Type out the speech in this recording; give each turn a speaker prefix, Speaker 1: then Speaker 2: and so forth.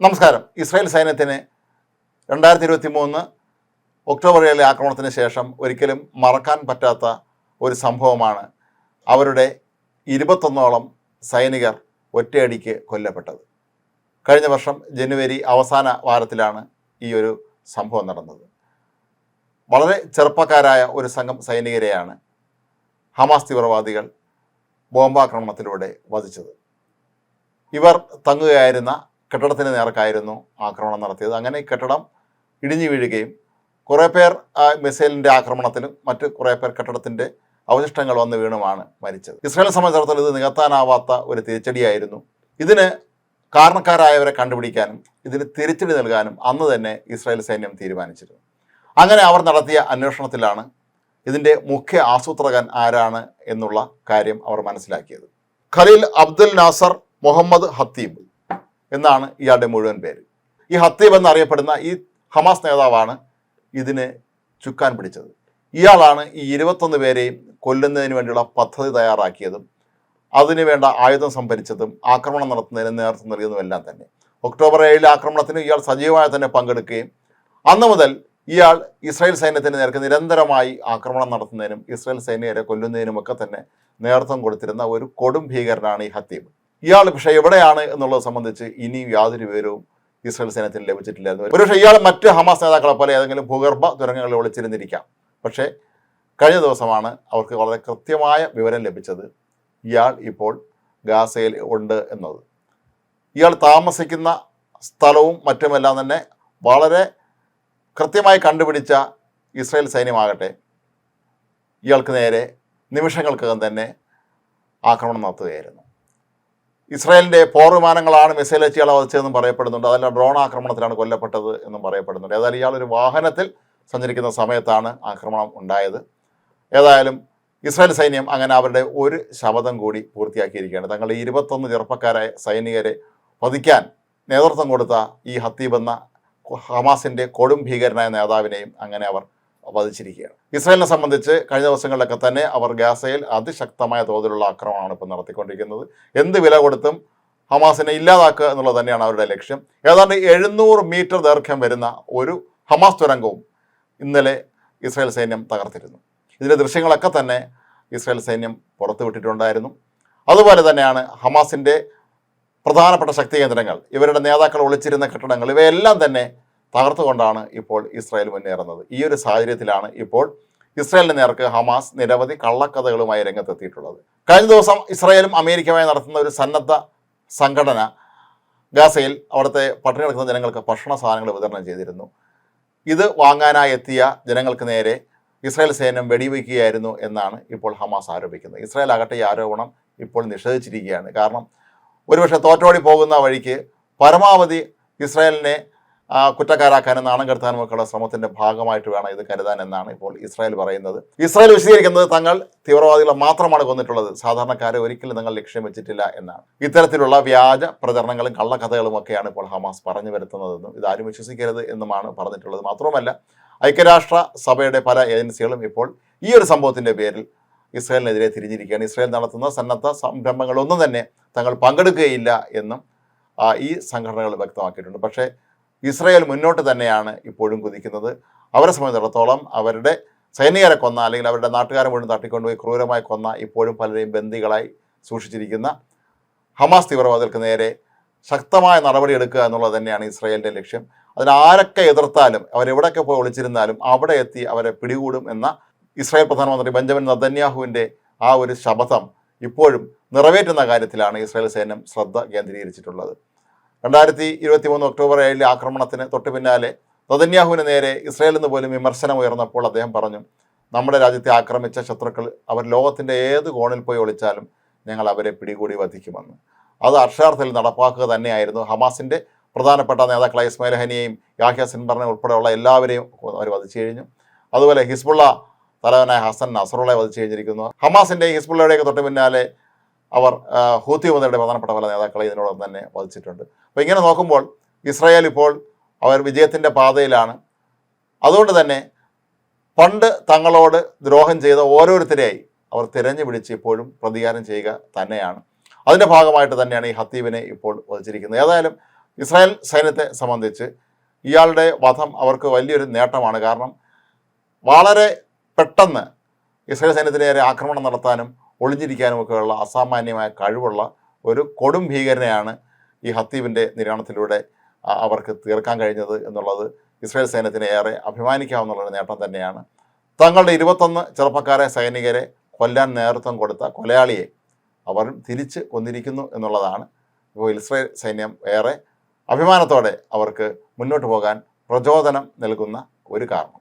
Speaker 1: നമസ്കാരം. ഇസ്രായേൽ സൈന്യത്തിന് രണ്ടായിരത്തി ഇരുപത്തി മൂന്ന് ഒക്ടോബർ ഏഴിലെ ആക്രമണത്തിന് ശേഷം ഒരിക്കലും മറക്കാൻ പറ്റാത്ത ഒരു സംഭവമാണ് അവരുടെ ഇരുപത്തൊന്നോളം സൈനികർ ഒറ്റയടിക്ക് കൊല്ലപ്പെട്ടത്. കഴിഞ്ഞ വർഷം ജനുവരി അവസാന വാരത്തിലാണ് ഈ ഒരു സംഭവം നടന്നത്. വളരെ ചെറുപ്പക്കാരായ ഒരു സംഘം സൈനികരെയാണ് ഹമാസ് തീവ്രവാദികൾ ബോംബാക്രമണത്തിലൂടെ വധിച്ചത്. ഇവർ തങ്ങുകയായിരുന്ന കെട്ടിടത്തിന് നേർക്കായിരുന്നു ആക്രമണം നടത്തിയത്. അങ്ങനെ കെട്ടിടം ഇടിഞ്ഞു വീഴുകയും കുറേ പേർ മിസൈലിന്റെ ആക്രമണത്തിലും മറ്റ് കുറേ പേർ കെട്ടിടത്തിന്റെ അവശിഷ്ടങ്ങൾ വന്ന് വീണുമാണ് മരിച്ചത്. ഇസ്രായേൽ സംബന്ധിച്ചിടത്തോളം ഇത് നികത്താനാവാത്ത ഒരു തിരിച്ചടിയായിരുന്നു. ഇതിന് കാരണക്കാരായവരെ കണ്ടുപിടിക്കാനും ഇതിന് തിരിച്ചടി നൽകാനും അന്ന് തന്നെ ഇസ്രായേൽ സൈന്യം തീരുമാനിച്ചിരുന്നു. അങ്ങനെ അവർ നടത്തിയ അന്വേഷണത്തിലാണ് ഇതിന്റെ മുഖ്യ ആസൂത്രകൻ ആരാണ് എന്നുള്ള കാര്യം അവർ മനസ്സിലാക്കിയത്. ഖലീൽ അബ്ദുൽ നാസർ മുഹമ്മദ് ഹത്തീബ് എന്നാണ് ഇയാളുടെ മുഴുവൻ പേര്. ഈ ഹത്തീബ് എന്നറിയപ്പെടുന്ന ഈ ഹമാസ് നേതാവാണ് ഇതിന് ചുക്കാൻ പിടിച്ചത്. ഇയാളാണ് ഈ ഇരുപത്തൊന്ന് പേരെയും കൊല്ലുന്നതിന് വേണ്ടിയുള്ള പദ്ധതി തയ്യാറാക്കിയതും അതിനുവേണ്ട ആയുധം സംഭരിച്ചതും ആക്രമണം നടത്തുന്നതിന് നേതൃത്വം നൽകിയതും എല്ലാം തന്നെ. ഒക്ടോബർ ഏഴിലെ ആക്രമണത്തിന് ഇയാൾ സജീവമായി തന്നെ പങ്കെടുക്കുകയും അന്ന് മുതൽ ഇയാൾ ഇസ്രായേൽ സൈന്യത്തിന് നേർക്ക് നിരന്തരമായി ആക്രമണം നടത്തുന്നതിനും ഇസ്രായേൽ സൈനികരെ കൊല്ലുന്നതിനുമൊക്കെ തന്നെ നേതൃത്വം കൊടുത്തിരുന്ന ഒരു കൊടും ഭീകരനാണ് ഈ ഹത്തീബ്. ഇയാൾ പക്ഷേ എവിടെയാണ് എന്നുള്ളത് സംബന്ധിച്ച് ഇനിയും യാതൊരു വിവരവും ഇസ്രായേൽ സൈന്യത്തിന് ലഭിച്ചിട്ടില്ലായിരുന്നു. ഒരുപക്ഷെ ഇയാൾ മറ്റ് ഹമാസ് നേതാക്കളെ പോലെ ഏതെങ്കിലും ഭൂഗർഭ തുരങ്കങ്ങളിൽ ഒളിച്ചിരുന്നിരിക്കാം. പക്ഷേ കഴിഞ്ഞ ദിവസമാണ് അവർക്ക് വളരെ കൃത്യമായ വിവരം ലഭിച്ചത് ഇയാൾ ഇപ്പോൾ ഗാസയിൽ ഉണ്ട് എന്നത്. ഇയാൾ താമസിക്കുന്ന സ്ഥലവും മറ്റുമെല്ലാം തന്നെ വളരെ കൃത്യമായി കണ്ടുപിടിച്ച ഇസ്രായേൽ സൈന്യമാകട്ടെ ഇയാൾക്ക് നേരെ നിമിഷങ്ങൾക്കകം തന്നെ ആക്രമണം നടത്തുകയായിരുന്നു. ഇസ്രായേലിന്റെ പോർ വിമാനങ്ങളാണ് മിസൈൽ വെച്ച് ഇയാളെ വധിച്ചതെന്നും പറയപ്പെടുന്നുണ്ട്. അതല്ല ഡ്രോൺ ആക്രമണത്തിലാണ് കൊല്ലപ്പെട്ടത് എന്നും പറയപ്പെടുന്നുണ്ട്. ഏതായാലും ഇയാൾ ഒരു വാഹനത്തിൽ സഞ്ചരിക്കുന്ന സമയത്താണ് ആക്രമണം ഉണ്ടായത്. ഏതായാലും ഇസ്രായേൽ സൈന്യം അങ്ങനെ അവരുടെ ഒരു ശപഥം കൂടി പൂർത്തിയാക്കിയിരിക്കുകയാണ്. തങ്ങളുടെ ഇരുപത്തൊന്ന് ചെറുപ്പക്കാരായ സൈനികരെ വധിക്കാൻ നേതൃത്വം കൊടുത്ത ഈ ഹത്തീബ് എന്ന ഹമാസിന്റെ കൊടും ഭീകരനായ നേതാവിനെയും അങ്ങനെ അവർ വധിച്ചിരിക്കുകയാണ്. ഇസ്രായേലിനെ സംബന്ധിച്ച് കഴിഞ്ഞ ദിവസങ്ങളിലൊക്കെ തന്നെ അവർ ഗാസയിൽ അതിശക്തമായ തോതിലുള്ള ആക്രമണമാണ് ഇപ്പോൾ നടത്തിക്കൊണ്ടിരിക്കുന്നത്. എന്ത് വില കൊടുത്തും ഹമാസിനെ ഇല്ലാതാക്കുക എന്നുള്ളത് തന്നെയാണ് അവരുടെ ലക്ഷ്യം. ഏതാണ്ട് എഴുന്നൂറ് മീറ്റർ ദൈർഘ്യം വരുന്ന ഒരു ഹമാസ് തുരങ്കവും ഇന്നലെ ഇസ്രായേൽ സൈന്യം തകർത്തിരുന്നു. ഇതിന്റെ ദൃശ്യങ്ങളൊക്കെ തന്നെ ഇസ്രായേൽ സൈന്യം പുറത്തുവിട്ടിട്ടുണ്ടായിരുന്നു അതുപോലെ തന്നെയാണ് ഹമാസിന്റെ പ്രധാനപ്പെട്ട ശക്തി കേന്ദ്രങ്ങൾ ഇവരുടെ നേതാക്കൾ ഒളിച്ചിരുന്ന കെട്ടിടങ്ങൾ ഇവയെല്ലാം തന്നെ തകർത്തുകൊണ്ടാണ് ഇപ്പോൾ ഇസ്രായേൽ മുന്നേറുന്നത്. ഈ ഒരു സാഹചര്യത്തിലാണ് ഇപ്പോൾ ഇസ്രായേലിന് നേർക്ക് ഹമാസ് നിരവധി കള്ളക്കഥകളുമായി രംഗത്തെത്തിയിട്ടുള്ളത്. കഴിഞ്ഞ ദിവസം ഇസ്രായേലും അമേരിക്കയുമായി നടത്തുന്ന ഒരു സന്നദ്ധ സംഘടന ഗാസയിൽ അവിടുത്തെ പട്ടിണി കിടക്കുന്ന ജനങ്ങൾക്ക് ഭക്ഷണ സാധനങ്ങൾ വിതരണം ചെയ്തിരുന്നു. ഇത് വാങ്ങാനായി എത്തിയ ജനങ്ങൾക്ക് നേരെ ഇസ്രായേൽ സൈന്യം വെടിവെക്കുകയായിരുന്നു എന്നാണ് ഇപ്പോൾ ഹമാസ് ആരോപിക്കുന്നത്. ഇസ്രായേൽ ആകട്ടെ ഈ ആരോപണം ഇപ്പോൾ നിഷേധിച്ചിരിക്കുകയാണ്. കാരണം ഒരുപക്ഷെ തോറ്റോടി പോകുന്ന വഴിക്ക് പരമാവധി ഇസ്രായേലിനെ കുറ്റക്കാരാക്കാനും നാണം കെടുത്താനും ശ്രമത്തിന്റെ ഭാഗമായിട്ട് വേണം ഇത് കരുതാൻ എന്നാണ് ഇപ്പോൾ ഇസ്രായേൽ പറയുന്നത്. ഇസ്രായേൽ വിശദീകരിക്കുന്നത് തങ്ങൾ തീവ്രവാദികളെ മാത്രമാണ് കൊന്നിട്ടുള്ളത്. സാധാരണക്കാരെ ഒരിക്കലും തങ്ങൾ ലക്ഷ്യം വെച്ചിട്ടില്ല എന്നാണ്. ഇത്തരത്തിലുള്ള വ്യാജ പ്രചരണങ്ങളും കള്ളക്കഥകളും ഒക്കെയാണ് ഇപ്പോൾ ഹമാസ് പറഞ്ഞു വരുത്തുന്നതെന്നും ഇതാരും വിശ്വസിക്കരുത് എന്നുമാണ് പറഞ്ഞിട്ടുള്ളത്. മാത്രവുമല്ല ഐക്യരാഷ്ട്ര സഭയുടെ പല ഏജൻസികളും ഇപ്പോൾ ഈ ഒരു സംഭവത്തിന്റെ പേരിൽ ഇസ്രായേലിനെതിരെ തിരിഞ്ഞിരിക്കുകയാണ്. ഇസ്രായേൽ നടത്തുന്ന സന്നദ്ധ സംരംഭങ്ങളൊന്നും തന്നെ തങ്ങൾ പങ്കെടുക്കുകയില്ല എന്നും ഈ സംഘടനകൾ വ്യക്തമാക്കിയിട്ടുണ്ട്. പക്ഷേ ഇസ്രായേൽ മുന്നോട്ട് തന്നെയാണ് ഇപ്പോഴും കുതിക്കുന്നത്. അവരെ സംബന്ധിച്ചിടത്തോളം അവരുടെ സൈനികരെ കൊന്ന അല്ലെങ്കിൽ അവരുടെ നാട്ടുകാരെ മുഴുവൻ തട്ടിക്കൊണ്ടുപോയി ക്രൂരമായി കൊന്ന ഇപ്പോഴും പലരെയും ബന്ദികളായി സൂക്ഷിച്ചിരിക്കുന്ന ഹമാസ് തീവ്രവാദികൾക്ക് നേരെ ശക്തമായ നടപടിയെടുക്കുക എന്നുള്ളത് തന്നെയാണ് ഇസ്രയേലിന്റെ ലക്ഷ്യം. അതിനാരൊക്കെ എതിർത്താലും അവരെവിടെയൊക്കെ പോയി ഒളിച്ചിരുന്നാലും അവിടെ എത്തി അവരെ പിടികൂടും എന്ന ഇസ്രായേൽ പ്രധാനമന്ത്രി ബെഞ്ചമിൻ നദന്യാഹുവിന്റെ ആ ഒരു ശപഥം ഇപ്പോഴും നിറവേറ്റുന്ന കാര്യത്തിലാണ് ഇസ്രായേൽ സൈന്യം ശ്രദ്ധ കേന്ദ്രീകരിച്ചിട്ടുള്ളത്. രണ്ടായിരത്തി ഇരുപത്തി മൂന്ന് ഒക്ടോബർ ഏഴിലെ ആക്രമണത്തിന് തൊട്ടു പിന്നാലെ നദന്യാഹുവിന് നേരെ ഇസ്രായേലിൽ പോലും വിമർശനം ഉയർന്നപ്പോൾ അദ്ദേഹം പറഞ്ഞു നമ്മുടെ രാജ്യത്തെ ആക്രമിച്ച ശത്രുക്കൾ അവർ ലോകത്തിന്റെ ഏത് കോണിൽ പോയി ഒളിച്ചാലും ഞങ്ങൾ അവരെ പിടികൂടി വധിക്കുമെന്ന്. അത് അക്ഷരാർത്ഥത്തിൽ നടപ്പാക്കുക തന്നെയായിരുന്നു. ഹമാസിന്റെ പ്രധാനപ്പെട്ട നേതാക്കളായ ഇസ്മായിൽ ഹനിയെയും യാഹ്യ സിൻബറിനെ ഉൾപ്പെടെയുള്ള എല്ലാവരെയും അവർ വധിച്ചു കഴിഞ്ഞു. അതുപോലെ ഹിസ്ബുള്ള തലവനായ ഹസൻ നസറുള്ളെ വധിച്ചു കഴിഞ്ഞിരിക്കുന്നു. ഹമാസിന്റെ ഹിസ്ബുള്ളയുടെയൊക്കെ തൊട്ട് പിന്നാലെ അവർ ആ, ഹൂത്തി വന്നവരുടെ പ്രധാനപ്പെട്ട പല നേതാക്കളെ ഇതിനോടൊപ്പം തന്നെ വധിച്ചിട്ടുണ്ട്. അപ്പോൾ ഇങ്ങനെ നോക്കുമ്പോൾ ഇസ്രായേൽ ഇപ്പോൾ അവർ വിജയത്തിന്റെ പാതയിലാണ്. അതുകൊണ്ട് തന്നെ പണ്ട് തങ്ങളോട് ദ്രോഹം ചെയ്ത ഓരോരുത്തരെയായി അവർ തിരഞ്ഞു പിടിച്ച് ഇപ്പോഴും പ്രതികാരം ചെയ്യുക തന്നെയാണ്. അതിന്റെ ഭാഗമായിട്ട് തന്നെയാണ് ഈ ഹത്തീബിനെ ഇപ്പോൾ വധിച്ചിരിക്കുന്നത്. ഏതായാലും ഇസ്രായേൽ സൈന്യത്തെ സംബന്ധിച്ച് ഇയാളുടെ വധം അവർക്ക് വലിയൊരു നേട്ടമാണ്. കാരണം വളരെ പെട്ടെന്ന് ഇസ്രായേൽ സൈന്യത്തിന് നേരെ ആക്രമണം നടത്താനും ഒളിഞ്ഞിരിക്കാനും ഒക്കെയുള്ള അസാമാന്യമായ കഴിവുള്ള ഒരു കൊടും ഭീകരനെയാണ് ഈ ഹത്തീബിന്റെ നിര്യാണത്തിലൂടെ അവർക്ക് തീർക്കാൻ കഴിഞ്ഞത് എന്നുള്ളത് ഇസ്രായേൽ സൈന്യത്തിന് ഏറെ അഭിമാനിക്കാവുന്ന ഒരു നേട്ടം തന്നെയാണ്. തങ്ങളുടെ ഇരുപത്തൊന്ന് ചെറുപ്പക്കാരെ സൈനികരെ കൊല്ലാൻ നേതൃത്വം കൊടുത്ത കൊലയാളിയെ അവർ തിരിച്ച് കൊന്നിരിക്കുന്നു എന്നുള്ളതാണ്. ഇപ്പോൾ ഇസ്രായേൽ സൈന്യം ഏറെ അഭിമാനത്തോടെ അവർക്ക് മുന്നോട്ട് പോകാൻ പ്രചോദനം നൽകുന്ന ഒരു കാരണം.